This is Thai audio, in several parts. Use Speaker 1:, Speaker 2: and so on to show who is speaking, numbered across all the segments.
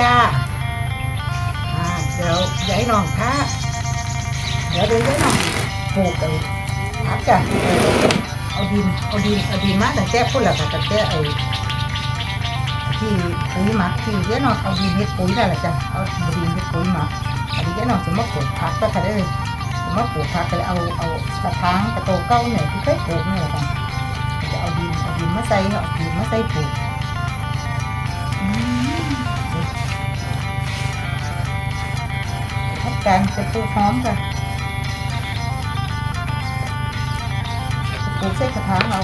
Speaker 1: จ้าเดี๋ยวยายน้องค่ะเดี๋ยวเดี๋ยวยายน้องปลูกกันครับจ้ะเอาดินเอาดินเอาดินมาแต่แก้พุ่นละค่ะแต่แก้ไอ้ที่ปุ๋ยหมักที่ย้ายน้องเอาดินเฮ็ดปุ๋ยนั่นแหละจ้ะเอาดินเฮ็ดปุ๋ยหมักอันนี้ย้ายน้องจะมาปลูกผักก็ค่ะเด้อจะมาปลูกผักก็เลยเอาเอากระถางกระโตเก้าเนี่ยที่เคยปลูกนี่แหละค่ะจะเอาดินเอาดินมาใส่เอาดินมาใส่ปลูก จานจะปูพร้อมค่ะจะปูเส้นกระทะเรา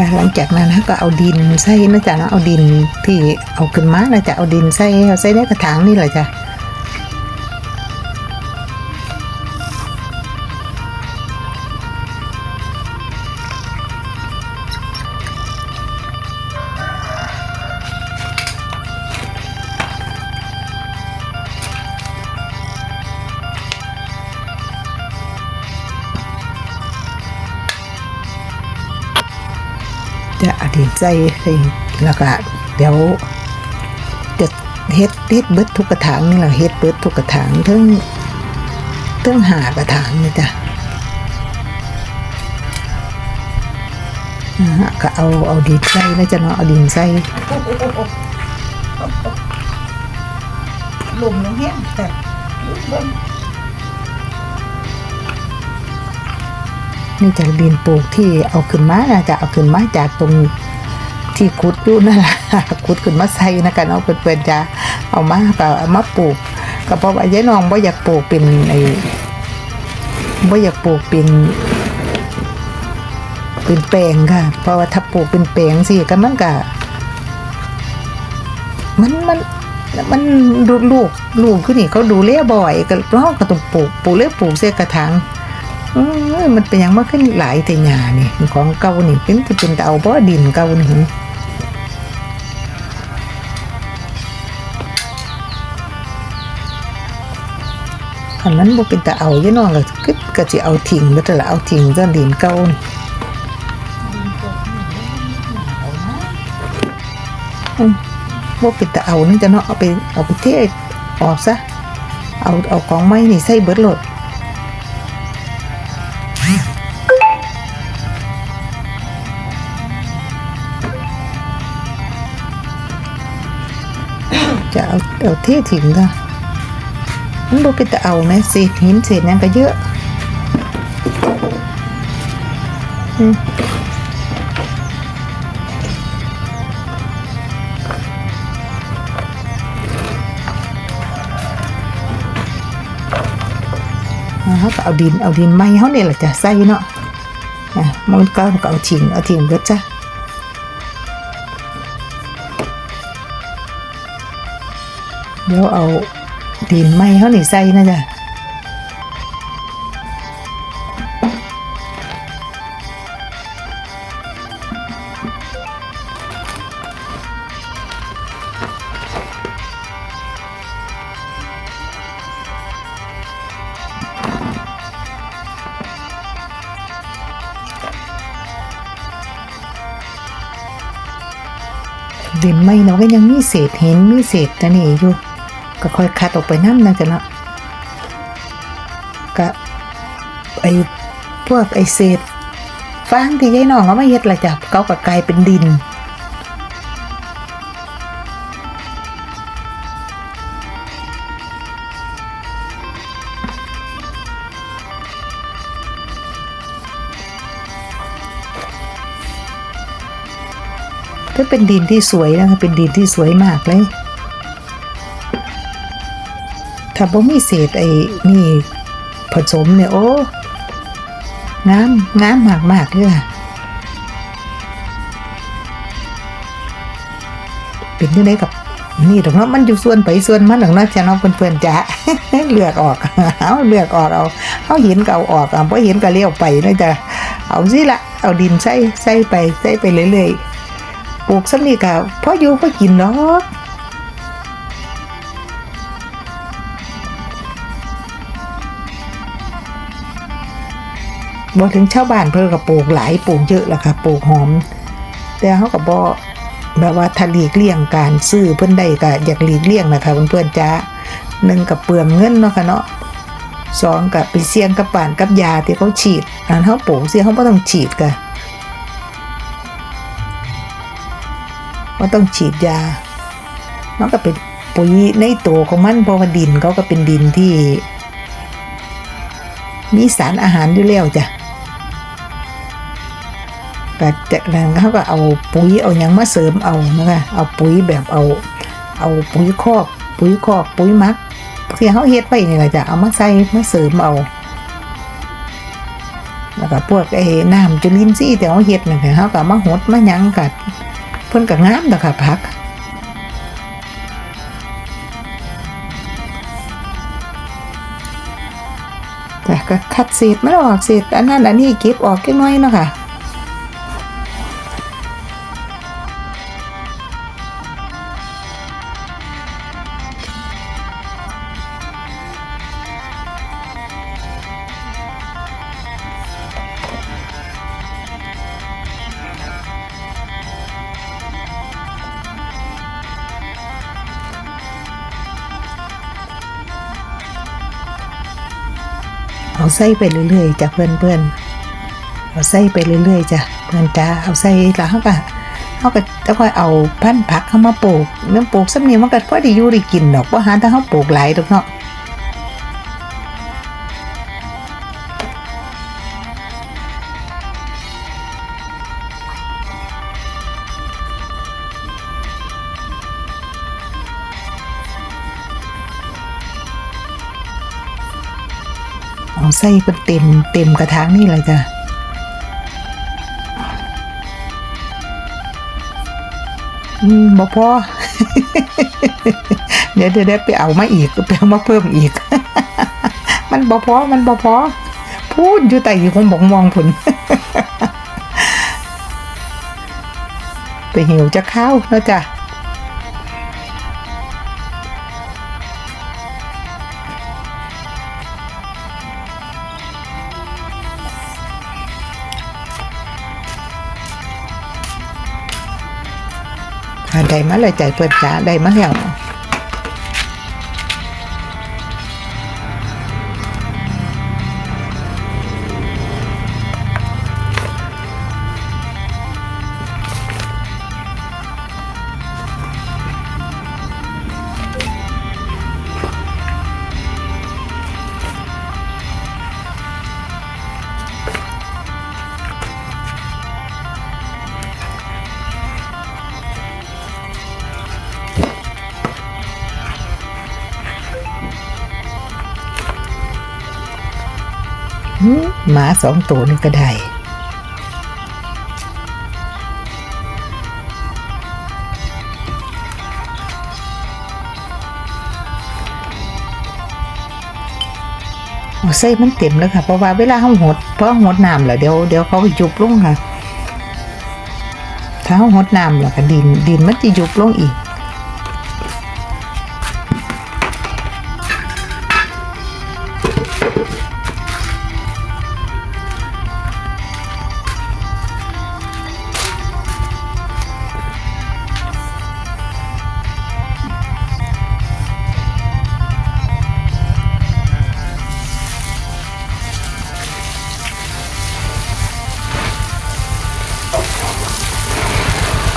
Speaker 1: จ้ะหลังจากนั้นก็เอาดินใส่นะจ๊ะเนาะเอาดินที่เอาขึ้นมานะจ๊ะเอาดินใส่เอาใส่ในกระถางนี่แหละจ้ะ ดินใส่แล้วก็เดี๋ยวจะเฮ็ดเฮ็ดเบิดทุกกระถางนี่แหละเฮ็ดเบิดทุกกระถางทั้งทั้งหากระถางนี่จ้ะอะก็เอาเอาดินใส่แล้วจะเนาะเอาดินใส่ลมลงแห้งแต่ นี่จะดินปลูกที่เอาขึ้นมานะจะเอาขึ้นมาจากตรงที่ขุดอยู่นั่นแหละขุดขึ้นมาใส่นะกันเอาเปิดๆจะเอามาก็เอามาปลูกก็เพราะว่ายายน้องบ่อยากปลูกเป็นไอ้บ่อยากปลูกเป็นเป็นแปลงค่ะ เพราะว่าถ้าปลูกเป็นแปลงสิก็มันก็มันมันมันดูลูกลูกขึ้นนี่เขาดูเลี้ยบ่อยก็เราก็ต้องปลูกปลูกเลี้ยปลูกเสียกระถาง มันเป็นอย่างมากขึ้นหลายแต่หญ้านี่ของเก่านี่เป็นที่เป็นแต่เอาบ่ดินเก่านี่ขันนั้นบ่เป็นแต่เอายู่น้องก็คือก็สิเอาทิ้งเบิดนั่ละเอาทิ้งซะดินเก่านี่อืมบ่เป็นแต่เอานี่จะเนาะเอาไปเอาไปเทออกซะเอาเอาของไม้นี่ใส่เบิดโลด เอาเอาเททิ้งก็มันบ่เป็นแต่เอาแม่เศษหินเศษหยังก็เยอะอือ่าเขาก็เอาดินเอาดินไม้เขาเนี่ยแหละจ้ะใส่เนาะอะมันก็เอาทิ้งเอาทิ้งเบิดจ้ะ เดี๋ยวเอาดินไม้เขาหนีใส่นะจ้ะดินไม้เนาะก็ยังมีเศษหินมีเศษอันนี่อยู่ ก็ค่อยคัดออกไปน้ำนะจ้ะเนาะก็ไอ้พวกไอ้เศษฟางที่ยายน้องเอามาเฮ็ดละจ้ะเขาก็กลายเป็นดิน ก็เป็นดินที่สวยนะคะเป็นดินที่สวยมากเลย ถ้าบ่มีเศษไอ้นี่ผสมเนี่ยโอ้งามงามมากมากเลยค่ะเป็นยังไงกับนี่ตรงนั้นมันอยู่ส่วนไปส่วนมันหรอกเนาะจะน้องเพื่อนๆจ้ะเลือกออกเอาเลือกออกเอาเอาเห็นก็เอาออกอะพอเห็นก็เลี้ยวไปนะจ๊ะเอาสิละเอาดินใส่ใส่ไปใส่ไปเรื่อยๆปลูกซ้ำนี่ก็พออยู่พอกินเนาะ บ่ถึงชาวบ้านเพิ่นก็ปลูกหลายปลูกเยอะแล้วค่ะปลูกหอม แต่เขาก็บ่แบบว่าถ้าหลีกเลี่ยงการซื้อเพิ่อนได้ก็อยากหลีกเลี่ยงนะคะเพื่อนๆจ้าหนึ่งกับเปลืองเงินเนาะค่ะเนาะสองกับไปเสี่ยงกับป่านกับยาที่เขาฉีดอันเขาปลูกเสียเขาบ่ต้องฉีดกะว่าต้องฉีดยามันก็เป็นปุ๋ยในตัวของมันเพราะว่าดินเขาก็เป็นดินที่ มีสารอาหารอยู่แล้วจ้ะ แต่จากนั้นเขาก็เอาปุ๋ยเอายังมาเสริมเอานะคะเอาปุ๋ยแบบเอา เอาปุ๋ยคอกปุ๋ยคอกปุ๋ยมักที่เขาเฮ็ดไปนี่แหละจ้ะเอามาใส่มาเสริมเอาแล้วก็พวกไอ้น้ำจุลินทรีย์ที่เฮาเฮ็ดนั่นค่ะเฮาก็เอามาหดมาหยังกัดเพิ่นก็งามดอกค่ะผักแต่ก็คัดเศษมันออกเศษอันนั้นอันนี้เก็บออกแค่น้อยเนาะค่ะ ใส่ไปเรื่อยๆจ้ะเพื่อนเพื่อนๆเอาใส่ไปเรื่อยๆจ้ะเพื่อนจ้าเอาใส่แล้วเขาก็เขาก็จะค่อยเอาพันธุ์ผักเข้ามาปลูกเมื่อปลูกสักนี้มันก็พอดีอยู่ได้กินดอกเพราะหาถ้าเขาปลูกหลายดอกเนาะ ใส่เป็นเต็มเต็มกระถางนี่เลยจ้ะอืมบ่พอเดี๋ยวเดี๋ยวไปเอามาอีกไปเอามาเพิ่มอีก มันบ่พอมันบ่พอพูดอยู่แต่อยู่คงบอกมองผุนไปหิวจะข้าวแล้วจ้ะ ได้มาเลยใจเปิดจ้าได้มาแล้ว หมาสองตัวนี่ก็ได้เอาใส่มันเต็มแล้วค่ะเพราะว่าเวลาเขาหดเพราะหดน้ำแล้วเดี๋ยวเดี๋ยวเขายุบลงค่ะ ถ้าเขาหดน้ำแล้วก็ดินดินมันจะยุบลงอีก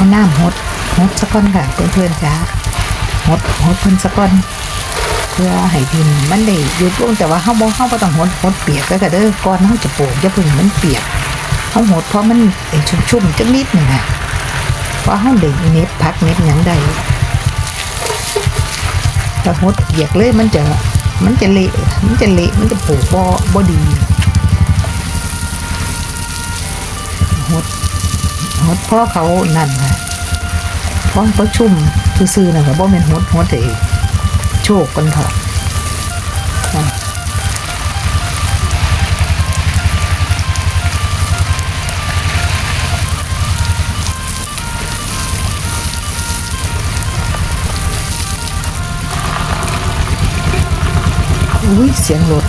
Speaker 1: เอาน้ำหดหดสักก้อนค่ะเพื่อนๆจ้าหดหดเพิ่นสักก้อนเพื่อให้ดินมันได้ยุดลงแต่ว่าเฮาบ่เฮาบ่ต้องหดหดเปียกก็ก็เด้อก่อนเฮาจะปลูกอย่าเพิ่งมันเปียกเฮาหดเพราะมันไอ้ชุ่มๆจักนิดหนึงค่ะเพราะเฮาได้เน็บพักเน็บหยังได้ถ้าหดเปียกเลยมันจะมันจะเละมันจะเละมันจะปลูกบ่บ่ดีหด หดเพราะเขานั่นค่ะเพราะเขาชุ่มซื่อๆนะค่ะบ่แม่นหดหดเองโชคกันเถอะอะอุ้ยเสียงรถ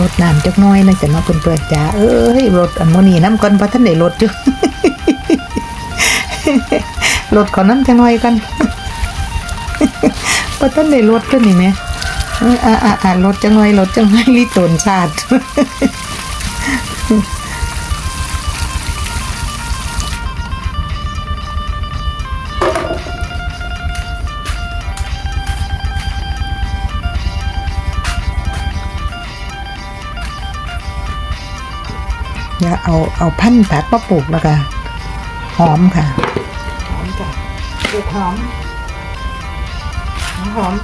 Speaker 1: ลดน้ำจักน้อยนะจะมาเพิ่นเปิดจ้าเอ้ยลดอันโมนี่น้ำก่อนเพราะท่านได้ลดอยู่รถขอน้ำจักน้อยกันเพราะท่านได้ลดก็นี่ไหมอ่าอ่าอ่ารถจักน้อยลดจักน้อยลิตรชาติ อย่าเอาเอาพันธุ์ผักมาปลูกแล้วก็หอมค่ะหอมจ้ะเด็ดหอมหอม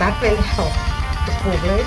Speaker 1: ตัดไปแล้วปลูกเลย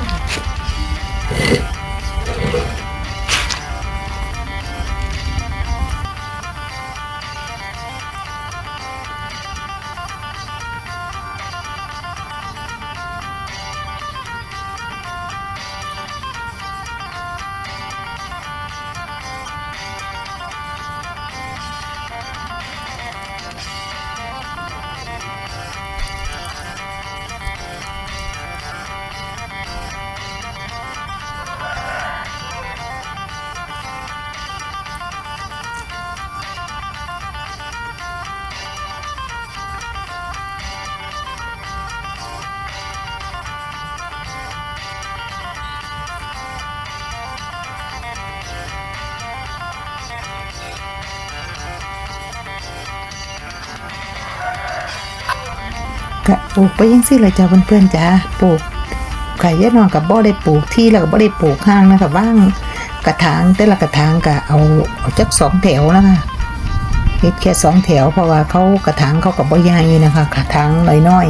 Speaker 1: ค่ะก็ปลูกไปยังสิเลยจ้าเพื่อนๆจ้าปลูกไข่ยะนองกับบ่ได้ปลูกที่แล้วก็บ่ได้ปลูกห้างนะคะว่างกระถางแต่ละกระถางก็เอาเอาจักสองแถวนะคะเฮ็ดแค่สองแถวเพราะว่าเขากระถางเขากับบ่ใหญ่นะคะ กระถางน้อย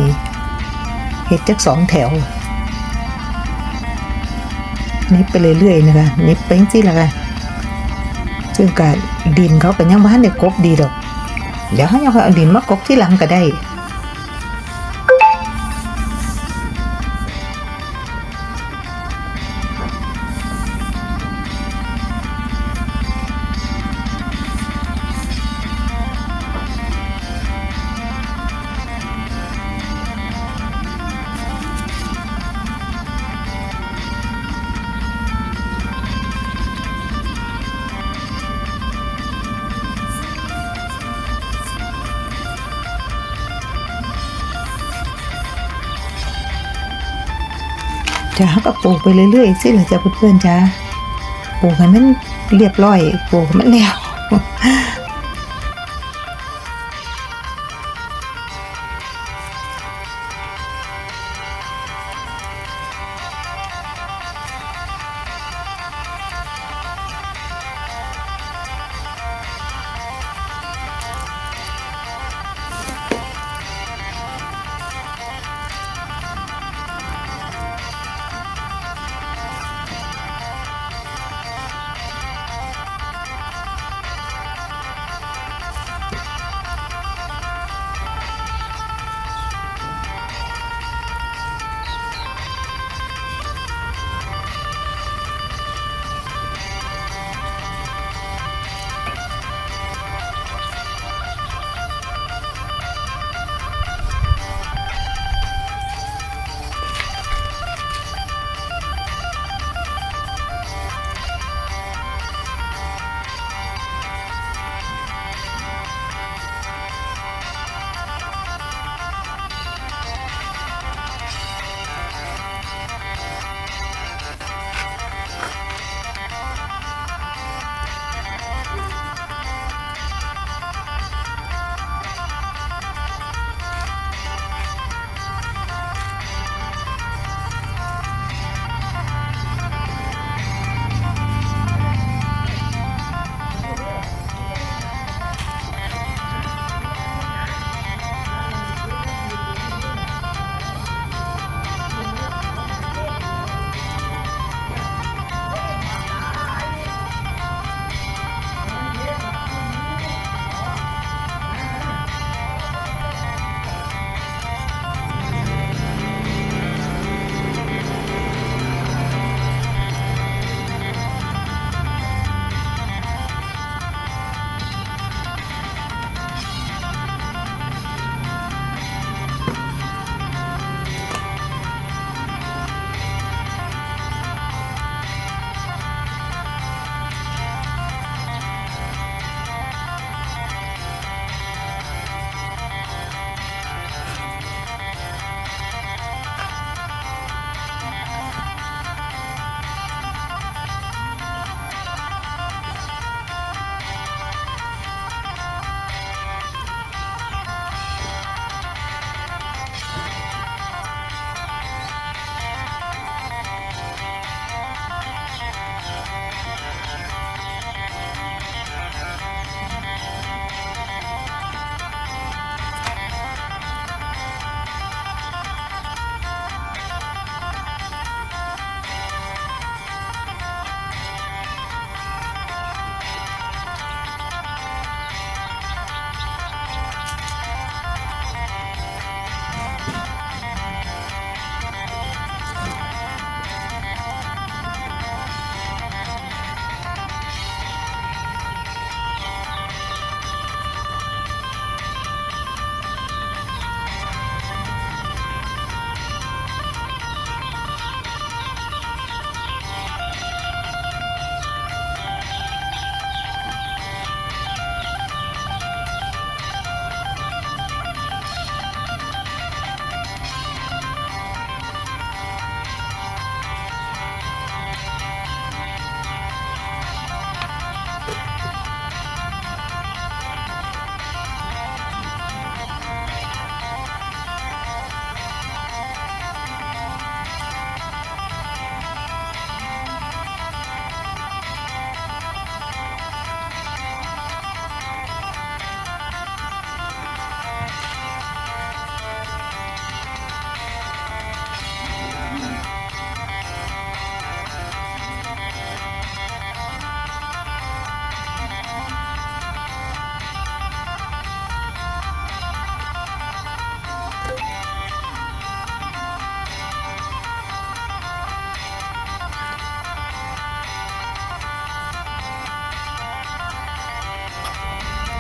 Speaker 1: ๆเฮ็ดจักสองแถวนิบไปเรื่อยๆนะคะนิบไปยังสิละค่ะซึ่งกดินเขาก็ยังบ่ทันได้กบดีดอก เดี๋ยวเขาจะเอาดินมากบที่หลังก็ได้ จ้าก็ปลูกไปเรื่อยๆสิล่ะจ้าเพื่อนๆจ้าปลูกให้มันเรียบร้อยปลูกให้มันแล้ว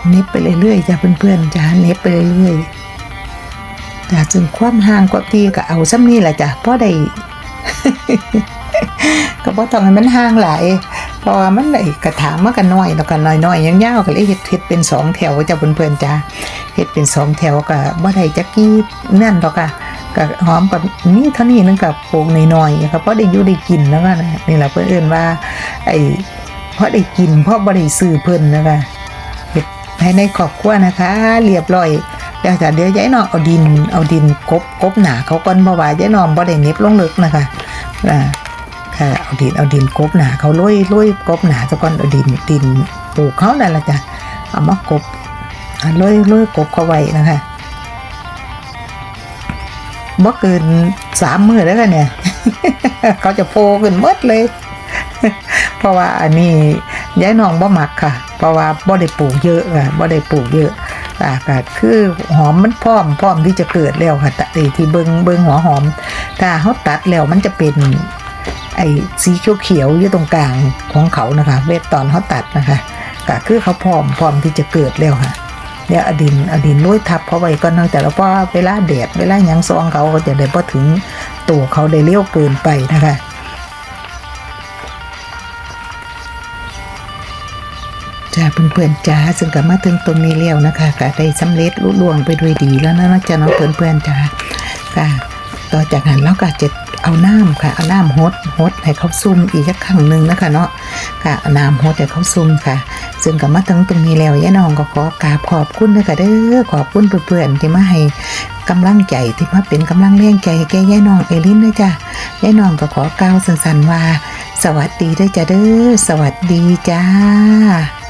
Speaker 1: เน็บไปเรื่อยๆจ้ะเพื่อนๆจ้ะเน็บไปเรื่อยๆจ้ะจนความห่างกว่าทีก็เอาซ้ำนี่แหละจ้ะเพราะได้ก็บ่ต้องให้มันห่างหลายเพราะว่ามันได้กระถางมันก็น้อยแล้วก็น้อยๆยาวๆก็เลยเฮ็ดเฮ็ดเป็นสองแถวจ้ะเพื่อนๆจ้ะเฮ็ดเป็นสองแถวก็บ่ได้จักกี้นั่นดอกค่ะก็หอมกับนี่เท่านี้นึงกับปลูกน้อยๆครับเพราะได้อยู่ได้กินแล้วก็นะนี่แหละเพิ่นเอิ้นว่า ไอ้เพราะได้กินเพราะบ่ได้ซื้อเพิ่นนะคะ ให้ในครอบครัวนะคะ เรียบร้อยแล้วจ้ะเดี๋ยวยายนองเอาดินเอาดินกบกบหนาเขาก่อนเพราว่ายายนองบ่ได้เน็บลงลึกนะคะอ่าค่ะเอาดินเอาดินกบหนาเขาลุยลุยกบหนาซะก่อนเอาดินดินปลูกเขานั่นแหละจ้ะเอามากบลุยลุยกบเขาไว้นะคะบ่เกินสามมือแล้วกันเนี่ย เขาจะโผล่ขึ้นหมดเลย เพราะว่าอันนี้ ย้ายน้องบ่หมักค่ะ เพราะว่าบ่ได้ปลูกเยอะค่ะบ่ได้ปลูกเยอะอ่าก็คือหอมมันพร้อมพร้อมที่จะเกิดแล้วค่ะแต่ที่เบิงเบิงหัวหอม ถ้าเขาตัดแล้วมันจะเป็นไอ้สีเขียวๆอยู่ตรงกลางของเขานะคะเวทตอนเขาตัดนะคะก็คือเขาพร้อมพร้อมที่จะเกิดแล้วค่ะเดี๋ยวอดินอดินโรยทับเขาไว้ก่อนเนาะแต่แล้วพอเวลาแดดเวลาหยังซองเขาก็จะได้พอถึงตัวเขาได้เลี้ยวเกินไปนะคะ จ้าเพื่อนๆจ้าซึ่งก็มาถึงตรงนี้แล้วนะคะก็ได้สำเร็จลุล่วงไปด้วยดีแล้วนะจ้าน้องเพื่อนๆจ้าค่ะต่อจากนั้นเราก็จะเอาน้ำค่ะเอาน้ำฮดฮดให้เขาซุ่มอีกสักครั้งหนึ่งนะคะเนาะค่ะเอาน้ำฮดให้เขาซุ่มค่ะ ซึ่งก็มาถึงตรงนี้แล้วยายน้องก็ขอกราบขอบคุณด้วยค่ะเด้อขอบคุณเพื่อนๆที่มาให้กำลังใจที่มาเป็นกำลังแรงใจแก่ยายน้องเอลินด้วยจ้ะยายน้องก็ขอกล่าวสั้นๆว่า สวัสดีด้วยจ้ะเด้อสวัสดีจ้า